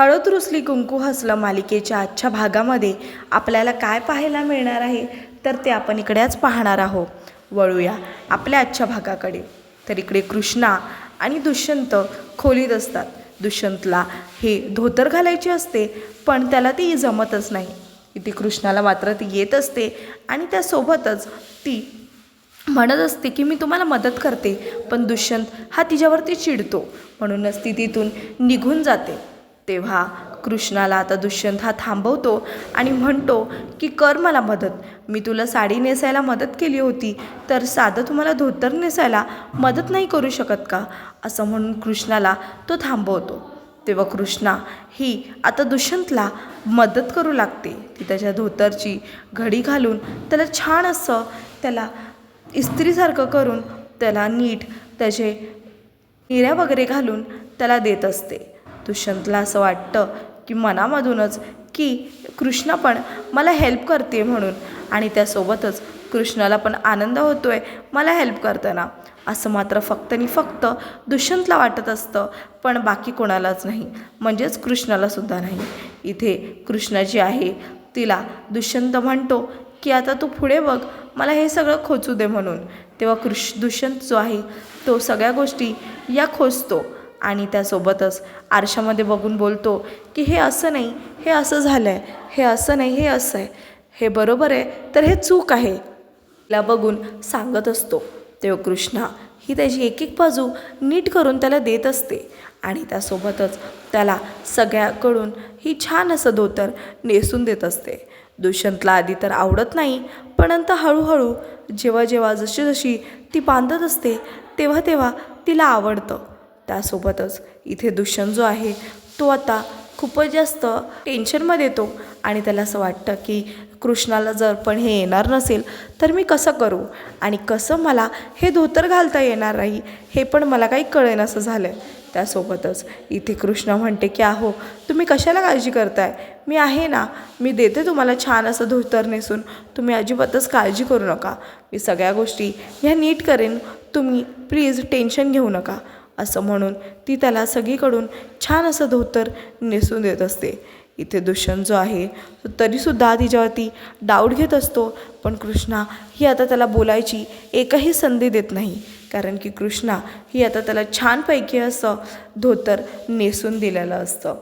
हळद रुसली कुंकू हसलं मालिकेच्या आजच्या भागामध्ये आपल्याला काय पाहायला मिळणार आहे तर ते आपण इकडेच पाहणार आहोत. वळूया आपल्या आजच्या भागाकडे. तर इकडे कृष्णा आणि दुष्यंत खोलीत असतात. दुष्यंतला हे धोतर घालायचे असते पण त्याला ती जमतच नाही. इथे कृष्णाला मात्र ती येत असते आणि त्यासोबतच ती म्हणत असते की मी तुम्हाला मदत करते पण दुष्यंत हा तिच्यावरती चिडतो. म्हणूनच ती तिथून निघून जाते. तेव्हा कृष्णाला आता दुष्यंत हा थांबवतो आणि म्हणतो की कर मला मदत. मी तुला साडी नेसायला मदत केली होती तर साधं तुम्हाला धोतर नेसायला मदत नाही करू शकत का? असं म्हणून कृष्णाला तो थांबवतो. तेव्हा कृष्णा ही आता दुष्यंतला मदत करू लागते. ती त्याच्या धोतरची घडी घालून त्याला छान असं त्याला इस्त्रीसारखं करून त्याला नीट त्याचे हिऱ्या वगैरे घालून त्याला देत असते. दुष्यंतला असं वाटतं की मनामधूनच की कृष्ण पण मला हेल्प करते म्हणून. आणि त्यासोबतच कृष्णाला पण आनंद होतोय मला हेल्प करताना. असं मात्र फक्त आणि फक्त दुष्यंतला वाटत असतं पण बाकी कोणालाच नाही. म्हणजेच कृष्णालासुद्धा नाही. इथे कृष्णा जी आहे तिला दुष्यंत म्हणतो की आता तू पुढे बघ मला हे सगळं खोचू दे म्हणून. तेव्हा कृष दुष्यंत जो आहे तो सगळ्या गोष्टी या खोचतो. आणि त्यासोबतच आरशामध्ये बघून बोलतो की हे असं नाही हे असं झालं आहे हे असं नाही हे असं आहे. हे बरोबर आहे तर हे चूक आहे. ला बघून सांगत असतो तेव्हा कृष्णा ही त्याची एक एक बाजू नीट करून त्याला देत असते आणि त्यासोबतच त्याला सगळ्याकडून ही छान असं धोतर नेसून देत असते. दुष्यंतला आधी तर आवडत नाही पण नंतर हळूहळू जेव्हा जेव्हा जशी जशी ती बांधत असते तेव्हा तेव्हा तिला आवडतं. त्यासोबतच इथे दुष्यंत जो आहे तो आता खूपच जास्त टेन्शनमध्ये येतो. आणि त्याला असं वाटतं की कृष्णाला जर पण हे येणार नसेल तर मी कसं करू? आणि कसं मला हे धोतर घालता येणार नाही हे पण मला काही कळेन असं झालं आहे त्यासोबतच इथे कृष्ण म्हणते की अहो तुम्ही कशाला काळजी करताय? मी आहे ना मी देते तुम्हाला छान असं धोतर नेसून. तुम्ही अजिबातच काळजी करू नका. मी सगळ्या गोष्टी ह्या नीट करेन. तुम्ही प्लीज टेन्शन घेऊ नका. असं म्हणून ती त्याला सगळीकडून छान असं धोतर नेसून देत असते. इथे दुष्यंत जो आहे तो तरीसुद्धा तिच्यावरती डाऊट घेत असतो. पण कृष्णा ही आता त्याला बोलायची एकही संधी देत नाही. कारण की कृष्णा ही आता त्याला छानपैकी असं धोतर नेसून दिलेलं असतं.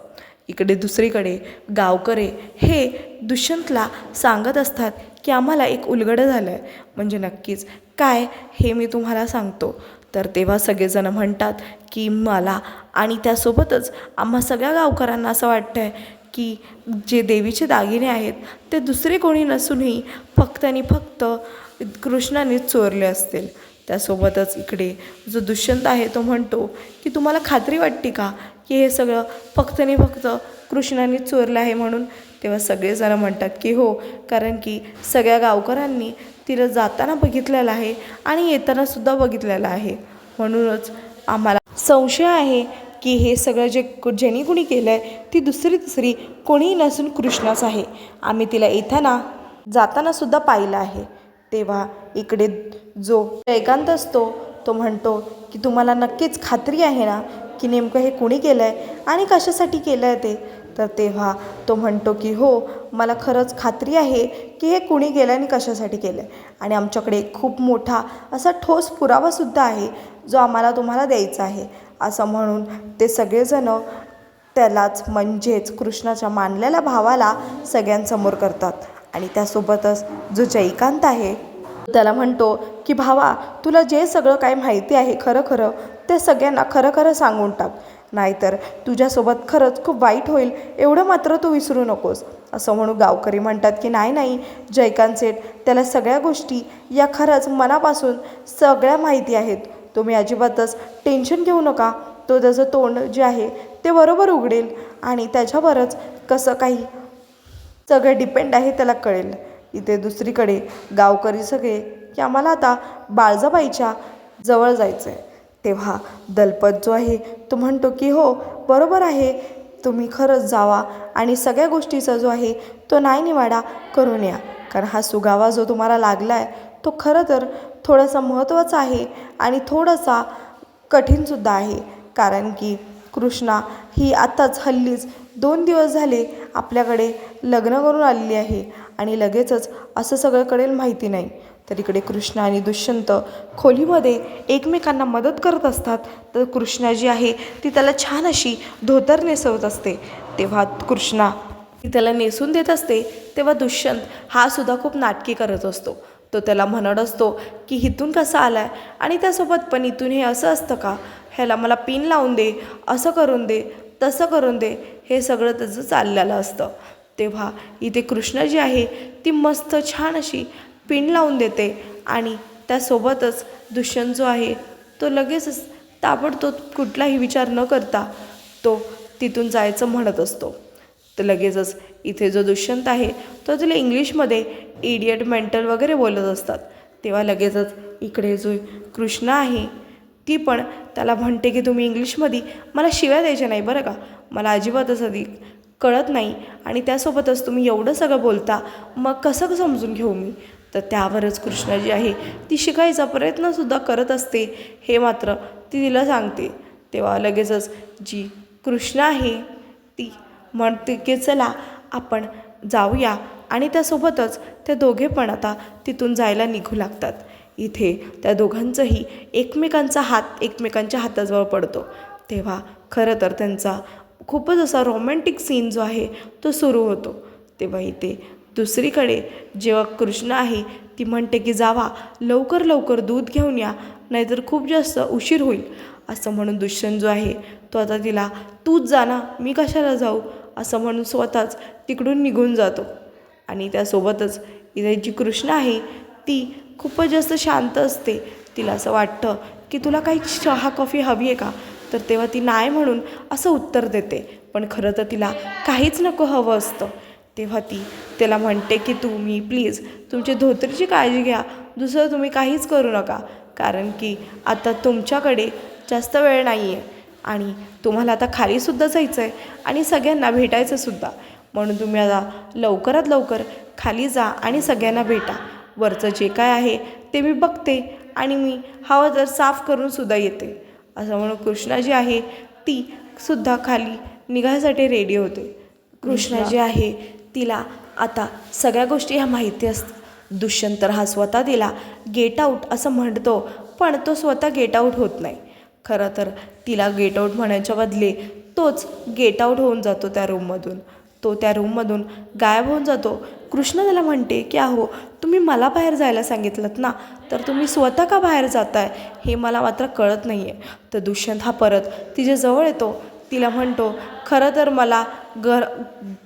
इकडे दुसरीकडे गावकरे हे दुष्यंतला सांगत असतात की आम्हाला एक उलगडं झालं आहे म्हणजे नक्कीच काय हे मी तुम्हाला सांगतो. तर तेव्हा सगळेजण म्हणतात की मला. आणि त्यासोबतच आम्हा सगळ्या गावकऱ्यांना असं वाटतं आहे की जे देवीचे दागिने आहेत ते दुसरे कोणी नसूनही फक्त आणि फक्त कृष्णाने चोरले असतील. त्यासोबतच इकडे जो दुष्यंत आहे तो म्हणतो की तुम्हाला खात्री वाटते का की हे सगळं फक्त आणि फक्त कृष्णाने चोरलं आहे म्हणून तेव्हा सगळेजण म्हणतात की हो कारण की सगळ्या गावकऱ्यांनी तिला जाताना बघितलेलं आहे आणि येतानासुद्धा बघितलेलं आहे. म्हणूनच आम्हाला संशय आहे की हे सगळं जे ज्यांनी कुणी केलं आहे ती दुसरी तिसरी कोणीही नसून कृष्णाच आहे. आम्ही तिला येताना जातानासुद्धा पाहिलं आहे. तेव्हा इकडे जो जयकांत असतो तो म्हणतो की तुम्हाला नक्कीच खात्री आहे ना की नेमकं हे कुणी केलं आहे आणि कशासाठी केलं आहे ते? तर तेव्हा तो म्हणतो की हो मला खरंच खात्री आहे की हे कुणी गेलं आणि कशासाठी केलं आहे आणि आमच्याकडे खूप मोठा असा ठोस पुरावासुद्धा आहे जो आम्हाला तुम्हाला द्यायचा आहे. असं म्हणून ते सगळेजणं त्यालाच म्हणजेच कृष्णाच्या मानलेल्या भावाला सगळ्यांसमोर करतात. आणि त्यासोबतच जो जयकांत आहे त्याला म्हणतो की भावा तुला जे सगळं काय माहिती आहे खरं खरं ते सगळ्यांना खरं खरं सांगून टाक. नाहीतर तुझ्यासोबत खरंच खूप वाईट होईल एवढं मात्र तू विसरू नकोस. असं म्हणून गावकरी म्हणतात की नाही नाही जयकांत सेठ त्याला सगळ्या गोष्टी या खरंच मनापासून सगळ्या माहिती आहेत. तुम्ही अजिबातच टेन्शन घेऊ नका. तो त्याचं तोंड जे आहे ते बरोबर उघडेल आणि त्याच्यावरच कसं काही सगळं डिपेंड आहे त्याला कळेल. इथे दुसरीकडे गावकरी सगळे की आम्हाला आता बाळजाबाईच्या जवळ जायचं आहे तेव्हा दलपत जो आहे तो म्हणतो की हो बरोबर आहे. तुम्ही खरंच जावा आणि सगळ्या गोष्टीचा जो आहे तो नाही निवाडा करून या. कारण हा सुगावा जो तुम्हाला लागला आहे तो खरं तर थोडासा महत्त्वाचा आहे आणि थोडासा कठीणसुद्धा आहे. कारण की कृष्णा ही आत्ताच हल्लीच दोन दिवस झाले आपल्याकडे लग्न करून आलेली आहे आणि लगेचच असं सगळं कळेल माहिती नाही. तर इकडे कृष्ण आणि दुष्यंत खोलीमध्ये एकमेकांना मदत करत असतात. तर कृष्णा जी आहे ती त्याला छान अशी धोतर नेसवत असते. तेव्हा कृष्णा ती त्याला नेसून देत असते. तेव्हा दुष्यंत हा सुद्धा खूप नाटकी करत असतो. तो त्याला म्हणत असतो की इथून कसा आला आहे आणि त्यासोबत पण इथून हे असं असतं का? ह्याला मला पिन लावून दे असं करून दे तसं करून दे हे सगळं त्याचं चाललेलं असतं. तेव्हा इथे कृष्ण जी आहे ती मस्त छान अशी पिन लावून देते आणि त्यासोबतच दुष्यंत जो आहे तो लगेचच ताबडतोब कुठलाही विचार न करता तो तिथून जायचं म्हणत असतो. तर लगेचच इथे जो दुष्यंत आहे तो तिला इंग्लिशमध्ये इडियट मेंटल वगैरे बोलत असतात. तेव्हा लगेचच इकडे जो कृष्ण आहे ती पण त्याला म्हणते की तुम्ही इंग्लिशमध्ये मला शिव्या द्यायच्या नाही बरं का? मला अजिबातच आधी कळत नाही आणि त्यासोबतच तुम्ही एवढं सगळं बोलता मग कसं समजून घेऊ मी? तर त्यावरच कृष्णा जी आहे ती शिकायचा प्रयत्नसुद्धा करत असते. हे मात्र ती तिला सांगते. तेव्हा लगेचच जी कृष्णा आहे ती म्हणते की चला आपण जाऊया. आणि त्यासोबतच ते दोघे पण आता तिथून जायला निघू लागतात. इथे त्या दोघांचंही एकमेकांचा हात एकमेकांच्या हाताजवळ पडतो. तेव्हा खरं तर त्यांचा खूपच असा रोमॅन्टिक सीन जो आहे तो सुरू होतो. तेव्हा इथे दुसरीकडे जेव्हा कृष्ण आहे ती म्हणते की जावा लवकर लवकर दूध घेऊन या नाहीतर खूप जास्त उशीर होईल. असं म्हणून दुष्यंत जो आहे तो आता तिला तूच जा ना मी कशाला जाऊ? असं म्हणून स्वतःच तिकडून निघून जातो. आणि त्यासोबतच इथे जी कृष्ण आहे ती खूपच जास्त शांत असते. तिला असं वाटतं की तुला काही चहा कॉफी हवी आहे का? तर तेव्हा ती नाही म्हणून असं उत्तर देते. पण खरं तर तिला काहीच नको हवं असतं. तेव्हा ती त्याला म्हणते की तुम्ही प्लीज तुमची धोतरीची काळजी घ्या. दुसरं तुम्ही काहीच करू नका. कारण की आता तुमच्याकडे जास्त वेळ नाही आहे आणि तुम्हाला आता खालीसुद्धा जायचं आहे आणि सगळ्यांना भेटायचं सुद्धा. म्हणून तुम्ही आता लवकरात लवकर खाली जा आणि सगळ्यांना भेटा. वरचं जे काय आहे ते मी बघते. आणि मी हवा तर साफ करून सुद्धा येते. असं म्हणून कृष्णा जी आहे ती सुद्धा खाली निघायसाठी रेडी होते. कृष्णा जी आहे तिला आता सगळ्या गोष्टी ह्या माहिती असतात दुष्यंत तर हा स्वतः तिला गेट आऊट असं म्हणतो पण तो स्वतः गेट आऊट होत नाही. खरं तर तिला गेट आऊट म्हणायच्या बदले तोच गेट आऊट होऊन जातो त्या रूममधून तो त्या रूममधून गायब होऊन जातो. कृष्ण त्याला म्हणते की अहो तुम्ही मला बाहेर जायला सांगितलं ना? तर तुम्ही स्वतः का बाहेर जाताय? हे मला मात्र कळत नाही आहे तर दुष्यंत हा परत तिच्याजवळ येतो. तिला म्हणतो खरं तर मला घर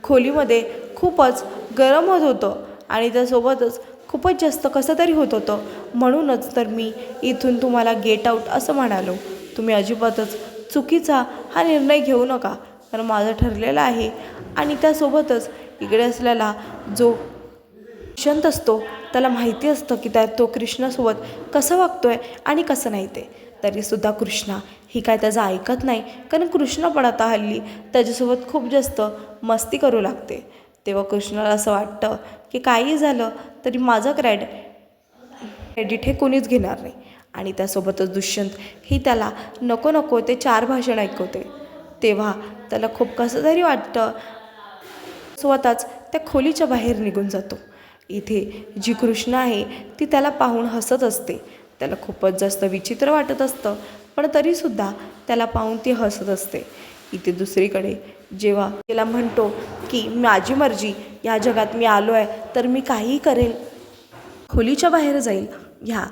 खोलीमध्ये खूपच गरम होत होतं आणि त्यासोबतच खूपच जास्त कसं तरी होत होतं. म्हणूनच तर मी इथून तुम्हाला गेट आऊट असं म्हणालो. तुम्ही अजिबातच चुकीचा हा निर्णय घेऊ नका. कारण माझं ठरलेलं आहे आणि त्यासोबतच इकडे असलेला जो दुष्यंत असतो त्याला माहिती असतं की त्या तो कृष्णासोबत कसं वागतो आहे आणि कसं नाही ते. तरीसुद्धा कृष्णा. ही काय त्याचं ऐकत नाही? कारण कृष्ण पण आता हल्ली त्याच्यासोबत खूप जास्त मस्ती करू लागते. तेव्हा कृष्णाला असं वाटतं की काही झालं तरी माझं क्रॅड क्रेडिट हे कोणीच घेणार नाही. आणि त्यासोबतच दुष्यंत ही त्याला नको नको ते चार भाषण ऐकवते. तेव्हा त्याला खूप कसं तरी वाटतं. स्वतःच त्या खोलीच्या बाहेर निघून जातो. इथे जी कृष्ण आहे ती त्याला पाहून हसत असते. त्याला खूपच जास्त विचित्र वाटत असतं. पण तरीसुद्धा त्याला पाहून ती हसत असते. इथे दुसरीकडे जेव्हा तिला म्हणतो की माझी मर्जी या जगात मी आलो आहे तर मी काहीही करेल. खोलीच्या बाहेर जाईल ह्या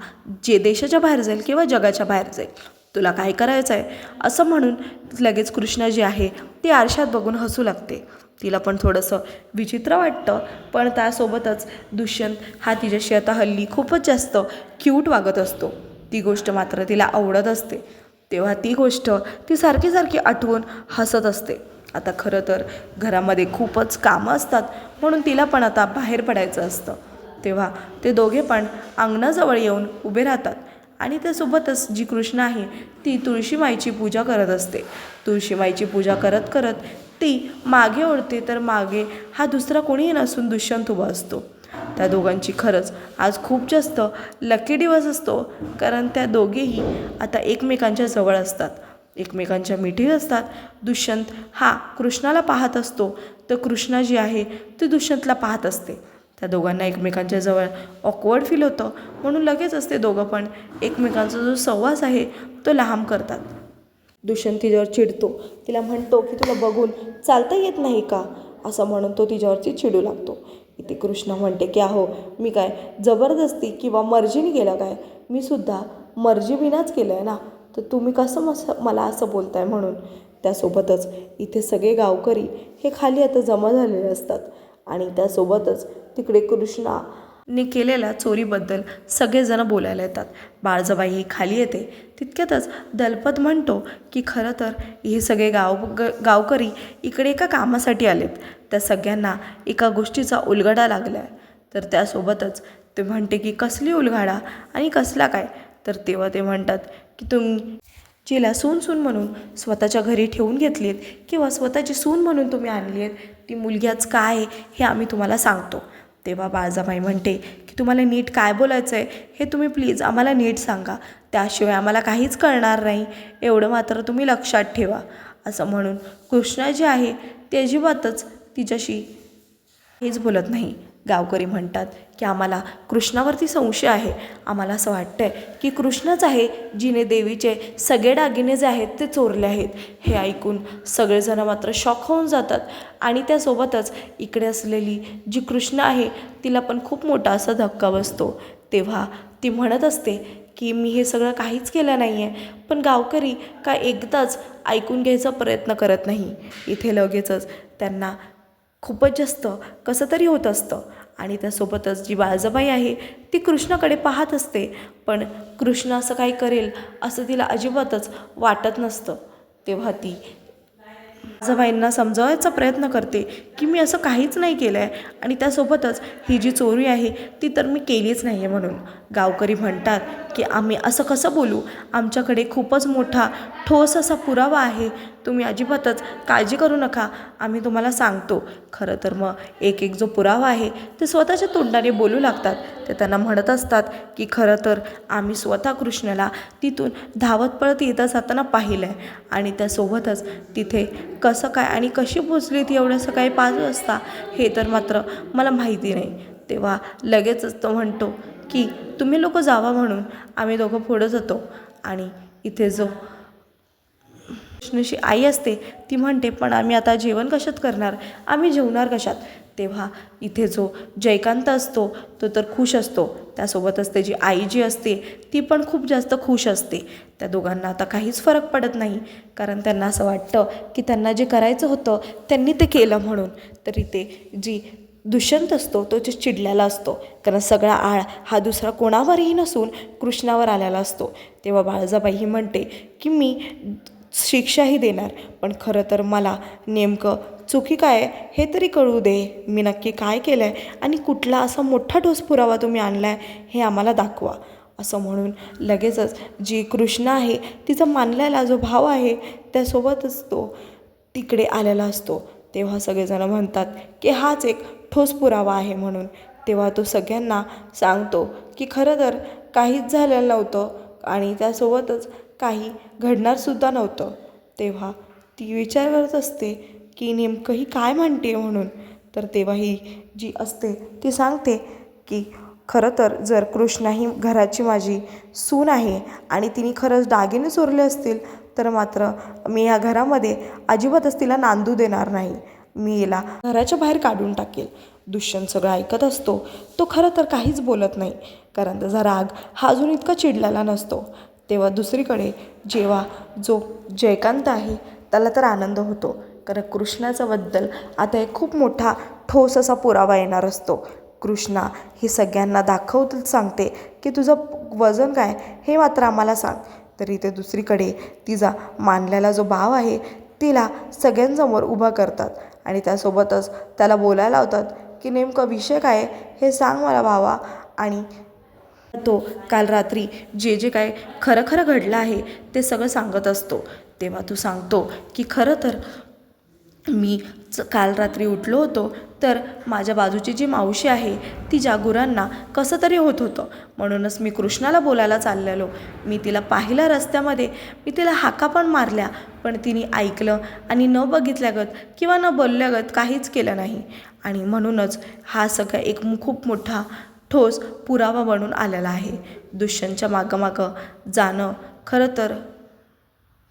जे देशाच्या बाहेर जाईल किंवा जगाच्या बाहेर जाईल. तुला काय करायचं आहे असं म्हणून लगेच कृष्णा जी आहे ती आरशात बघून हसू लागते. तिला पण थोडंसं विचित्र वाटतं. पण त्यासोबतच दुष्यंत हा तिच्याशी आता हल्ली खूपच जास्त क्यूट वागत असतो. ती गोष्ट मात्र तिला आवडत असते. तेव्हा ती गोष्ट ती सारखी सारखी आठवून हसत असते. आता खरं तर घरामध्ये खूपच कामं असतात म्हणून तिला पण आता बाहेर पडायचं असतं. तेव्हा ते दोघे पण अंगणाजवळ येऊन उभे राहतात आणि त्यासोबतच जी कृष्ण आहे ती तुळशीमाईची पूजा करत असते. तुळशीमाईची पूजा करत करत ती मागे ओढते तर मागे हा दुसरा कोणीही नसून दुष्यंत उभा असतो. त्या दोघांची खरंच आज खूप जास्त लकी दिवस असतो कारण त्या दोघेही आता एकमेकांच्या जवळ असतात. एकमेकांच्या मिठीत असतात. दुष्यंत हा कृष्णाला पाहत असतो. तर कृष्णा जी आहे ती दुष्यंतला पाहत असते. त्या दोघांना एकमेकांच्या जवळ ऑकवर्ड फील होतं. म्हणून लगेच असते दोघं पण. एकमेकांचा जो संवास आहे तो लांब करतात. दुष्यंत तिच्यावर चिडतो. तिला म्हणतो की तुला बघून चालता येत नाही का? असं म्हणून तो तिच्यावरती चिडू लागतो. इथे कृष्ण म्हणते की अहो मी काय जबरदस्ती किंवा मर्जीने केलं काय? मी सुद्धा मर्जीविनाच केलं आहे ना? तर तुम्ही कसं मस मला असं बोलताय म्हणून? त्यासोबतच इथे सगळे गावकरी हे खाली आता जमा झालेले असतात. आणि त्यासोबतच तिकडे कृष्णा ने केलेल्या चोरीबद्दल सगळेजण बोलायला येतात. बाळजबाई ही खाली येते. तितक्यातच दलपत म्हणतो की खरं तर हे सगळे गाव ग गावकरी इकडे एका कामासाठी आलेत. त्या सगळ्यांना एका गोष्टीचा उलगडा लागला आहे तर त्यासोबतच ते म्हणते की कसली उलगाडा आणि कसला काय? तर तेव्हा ते म्हणतात की तुम्ही जिला सून सून म्हणून स्वतःच्या घरी ठेवून घेतलीत किंवा स्वतःची सून म्हणून तुम्ही आणली आहेत ती मुलगी आज काय आहे हे आम्ही तुम्हाला सांगतो. तेव्हा बाळजाबाई म्हणते की तुम्हाला नीट काय बोलायचं आहे हे तुम्ही प्लीज आम्हाला नीट सांगा. त्याशिवाय आम्हाला काहीच कळणार नाही. एवढं मात्र तुम्ही लक्षात ठेवा. असं म्हणून कृष्णा जी आहे ते अजिबातच तिच्याशी हेच बोलत नाही. गावकरी म्हणतात की आम्हाला कृष्णावरती संशय आहे. आम्हाला असं वाटतं आहे की कृष्णच आहे जिने देवीचे सगळे दागिने जे आहेत ते चोरले आहेत. हे ऐकून सगळेजणं मात्र शॉक होऊन जातात आणि त्यासोबतच इकडे असलेली जी कृष्ण आहे तिला पण खूप मोठा असा धक्का बसतो. तेव्हा ती म्हणत असते की मी हे सगळं काहीच केलं नाही आहे पण गावकरी का एकदाच ऐकून घ्यायचा प्रयत्न करत नाही? इथे लगेचच त्यांना खूपच जास्त कसं तरी होत असतं. आणि त्यासोबतच जी बाळजबाई आहे ती कृष्णाकडे पाहत असते. पण कृष्ण असं काही करेल असं तिला अजिबातच वाटत नसतं. तेव्हा ती बाळजबाईंना समजावायचा प्रयत्न करते की मी असं काहीच नाही केलं आहे आणि त्यासोबतच ही जी चोरी आहे ती तर मी केलीच नाही आहे म्हणून. गावकरी म्हणतात की आम्ही असं कसं बोलू? आमच्याकडे खूपच मोठा ठोस असा पुरावा आहे. तुम्ही अजिबातच काळजी करू नका. आम्ही तुम्हाला सांगतो. खरं तर मग एक एक जो पुरावा आहे ते स्वतःच्या तोंडाने बोलू लागतात. ते त्यांना म्हणत असतात की खरं तर आम्ही स्वतः कृष्णाला तिथून धावत पळत येता जाताना पाहिलं आहे आणि त्यासोबतच तिथे कसं काय आणि कशी पोचली ती एवढं सकाळी पाच वाजता हे तर मात्र मला माहिती नाही. तेव्हा लगेचच तो म्हणतो की तुम्ही लोक जावा म्हणून. आम्ही दोघं पुढं जातो. आणि इथे जो कृष्णाची आई असते ती म्हणते पण आम्ही आता जेवण कशात करणार? आम्ही जेवणार कशात? तेव्हा इथे जो जयकांत असतो तो तर खुश असतो. त्यासोबतच त्याची आई जी असते ती पण खूप जास्त खुश असते. त्या दोघांना आता काहीच फरक पडत नाही. कारण त्यांना असं वाटतं की त्यांना जे करायचं होतं त्यांनी ते केलं म्हणून. तर इथे जी दुष्यंत असतो तो जे चिडलेला असतो. कारण सगळा आळ हा दुसरा कोणावरही नसून कृष्णावर आलेला असतो. तेव्हा बाळजाबाई ही म्हणते की मी शिक्षाही देणार. पण खरं तर मला नेमकं चुकी काय हे तरी कळू दे. मी नक्की काय केलं आहे आणि कुठला असा मोठा ठोस पुरावा तुम्ही आणला आहे हे आम्हाला दाखवा. असं म्हणून लगेचच जी कृष्ण आहे तिचा मानलेला जो भाव आहे त्यासोबतच तो तिकडे आलेला असतो. तेव्हा सगळेजण म्हणतात की हाच एक ठोस पुरावा आहे म्हणून. तेव्हा तो सगळ्यांना सांगतो की खरं तर काहीच झालेलं नव्हतं आणि त्यासोबतच काही घडणारसुद्धा नव्हतं. तेव्हा ती विचार करत असते की नेमकं ही काय म्हणते म्हणून? तर तेव्हा ही जी असते ती सांगते की खरं तर जर कृष्णा ही घराची माझी सून आहे आणि तिने खरंच दागिने चोरले असतील तर मात्र मी या घरामध्ये अजिबातच तिला नांदू देणार नाही. मी हिला घराच्या बाहेर काढून टाकेल. दुष्यंत सगळं ऐकत असतो. तो खरं तर काहीच बोलत नाही कारण त्याचा राग हा अजून इतका चिडलेला नसतो. तेव्हा दुसरीकडे जेव्हा जो जयकांत आहे त्याला तर आनंद होतो. कारण कृष्णाचा बद्दल आता एक खूप मोठा ठोस असा पुरावा येणार असतो. कृष्णा ही सगळ्यांना दाखवत सांगते की तुझं वजन काय हे मात्र आम्हाला सांग. तर इथे दुसरीकडे तिचा मानलेला जो भाव आहे तिला सगळ्यांसमोर उभा करतात. आणि त्यासोबतच त्याला बोलायला लावतात की नेमकं विषय काय हे सांग मला भावा. आणि तो काल रात्री जे जे काय खरं खरं घडलं आहे ते सगळं सांगत असतो. तेव्हा तू सांगतो की खरं तर मी च- काल रात्री उठलो होतो तर माझ्या बाजूची जी मावशी आहे ती जागुरांना कसं तरी होत होतं. म्हणूनच मी कृष्णाला बोलायला चाललेलो. मी तिला पाहिलं रस्त्यामध्ये मी तिला हाका पण मारल्या पण तिने ऐकलं आणि न बघितल्यागत किंवा न बोलल्यागत काहीच केलं नाही. आणि म्हणूनच हा सगळा एक खूप मोठा ठोस पुरावा बनून आलेला आहे. दुष्यंतच्या मागं जाणं खरं तर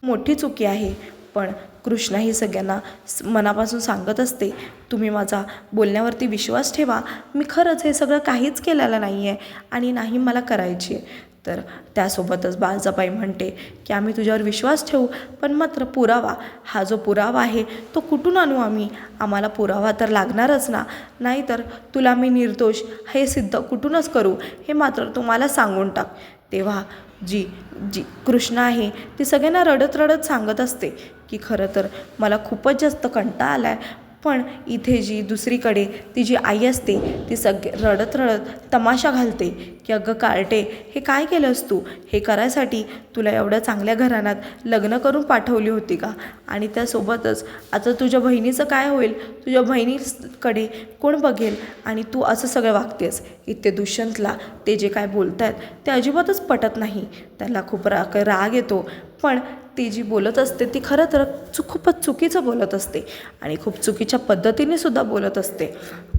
मोठी चुकी आहे. पण कृष्णा ही सगळ्यांना मनापासून सांगत असते तुम्ही माझा बोलण्यावरती विश्वास ठेवा. मी खरंच हे सगळं काहीच केलेलं नाही आहे आणि नाही मला करायची आहे तर त्यासोबतच बाळजाबाई म्हणते की आम्ही तुझ्यावर विश्वास ठेवू पण मात्र पुरावा. हा जो पुरावा आहे तो कुठून आणू आम्ही? आम्हाला पुरावा तर लागणारच ना. नाहीतर तुला मी निर्दोष हे सिद्ध कुठूनच करू? हे मात्र तुम्हाला सांगून टाक. तेव्हा जी जी कृष्णा आहे ती सगळ्यांना रडत रडत सांगत असते की खरं तर मला खूपच जास्त कंटाळा आला आहे पण इथे जी दुसरीकडे ती जी आई असते ती सग रडत रडत तमाशा घालते की अगं कार्टे हे काय केलंस तू? हे करायसाठी तुला एवढ्या चांगल्या घराण्यात लग्न करून पाठवली होती का? आणि त्यासोबतच आता तुझ्या बहिणीचं काय होईल? तुझ्या बहिणीकडे कोण बघेल? आणि तू असं सगळं वागतेस. इथे दुष्यंतला ते जे काय बोलत आहेत ते अजिबातच पटत नाही. त्याला खूप राग राग येतो. पण ती जी बोलत असते ती खरं तर चु खूपच चुकीचं बोलत असते आणि खूप चुकीच्या पद्धतीने सुद्धा बोलत असते.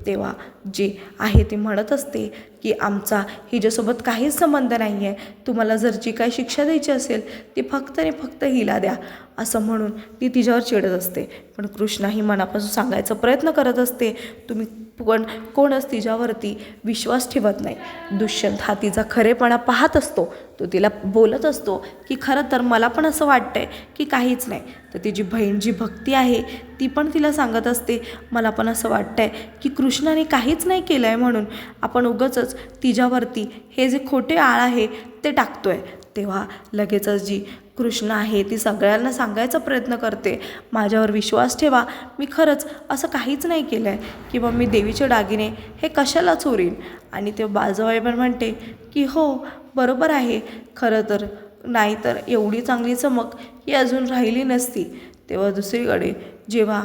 तेव्हा जी आहे ती म्हणत असते की आमचा हिच्यासोबत काहीच संबंध नाही आहे तुम्हाला जर जी काही शिक्षा द्यायची असेल ती फक्त आणि फक्त हिला द्या. असं म्हणून ती तिच्यावर चिडत असते. पण कृष्णा ही मनापासून सांगायचा प्रयत्न करत असते. तुम्ही पण कोणच तिच्यावरती विश्वास ठेवत नाही. दुष्यंत हा तिचा खरेपणा पाहत असतो. तो तिला बोलत असतो की खरं तर मला पण असं वाटतंय की काहीच नाही. तर तिची बहीण जी भक्ती आहे ती पण तिला सांगत असते मला पण असं वाटतंय की कृष्णाने काहीच नाही केलं आहे म्हणून आपण उगंच तिच्यावरती हे जे खोटे आळ आहे ते टाकतोय. तेव्हा लगेचच जी कृष्ण आहे ती सगळ्यांना सांगायचा प्रयत्न करते. माझ्यावर विश्वास ठेवा. मी खरंच असं काहीच नाही केलं आहे की मग मी देवीचे दागिने हे कशाला चोरीन? आणि ते बाजूबाई पण म्हणते की हो बरोबर आहे. खरं तर नाहीतर एवढी चांगली चमक ही अजून राहिली नसती. तेव्हा दुसरीकडे जेव्हा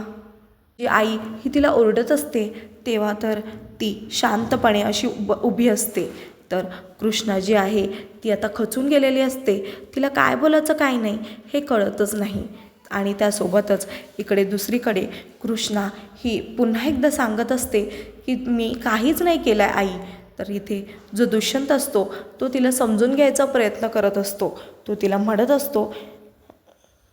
जी आई ही तिला ओरडत असते तेव्हा तर ती शांतपणे अशी उब उभी असते. तर कृष्णा जी आहे ती आता खचून गेलेली असते. तिला काय बोलायचं काय नाही हे कळतच नाही. आणि त्यासोबतच इकडे दुसरीकडे कृष्णा ही पुन्हा एकदा सांगत असते की मी काहीच नाही केलं आहे आई. तर इथे जो दुष्यंत असतो तो तिला समजून घ्यायचा प्रयत्न करत असतो. तो तिला म्हणत असतो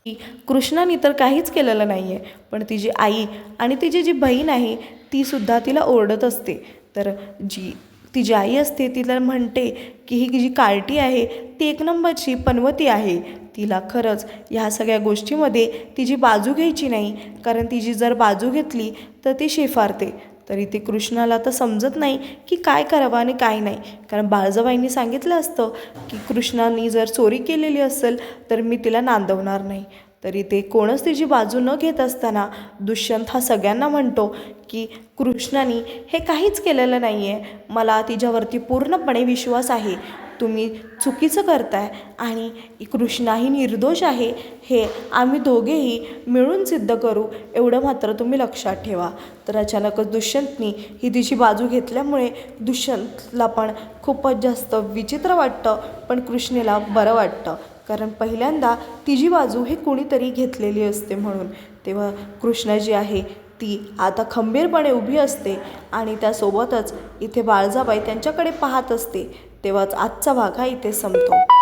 की कृष्णाने तर काहीच केलेलं नाही आहे पण तिची आई आणि तिची जी बहीण आहे तीसुद्धा तिला ओरडत असते. तर जी तिची आई असते तिला म्हणते की ही जी कार्टी आहे ती एक नंबरची पनवती आहे. तिला खरंच ह्या सगळ्या गोष्टीमध्ये तिची बाजू घ्यायची नाही कारण तिची जर बाजू घेतली तर ती शेफारते. तर इथे कृष्णाला तर समजत नाही की काय करावं आणि काय नाही. कारण बाळजाबाईंनी सांगितलं असतं की कृष्णाने जर चोरी केलेली असेल तर मी तिला नांदवणार नाही. तरी ते कोणच तिची बाजू न घेत असताना दुष्यंत हा सगळ्यांना म्हणतो की कृष्णाने हे काहीच केलेलं नाही आहे मला तिच्यावरती पूर्णपणे विश्वास आहे. तुम्ही चुकीचं करताय आणि कृष्णाही निर्दोष आहे हे आम्ही दोघेही मिळून सिद्ध करू एवढं मात्र तुम्ही लक्षात ठेवा. तर अचानकच दुष्यंतनी ही तिची बाजू घेतल्यामुळे दुष्यंतला पण खूपच जास्त विचित्र वाटतं पण कृष्णेला बरं वाटतं. कारण पहिल्यांदा तिची बाजू ही कुणीतरी घेतलेली असते म्हणून. तेव्हा कृष्ण जी आहे ती आता खंबीरपणे उभी असते आणि त्यासोबतच इथे बाळजाबाई त्यांच्याकडे पाहत असते. तेव्हाच आजचा भाग हा इथे संपतो.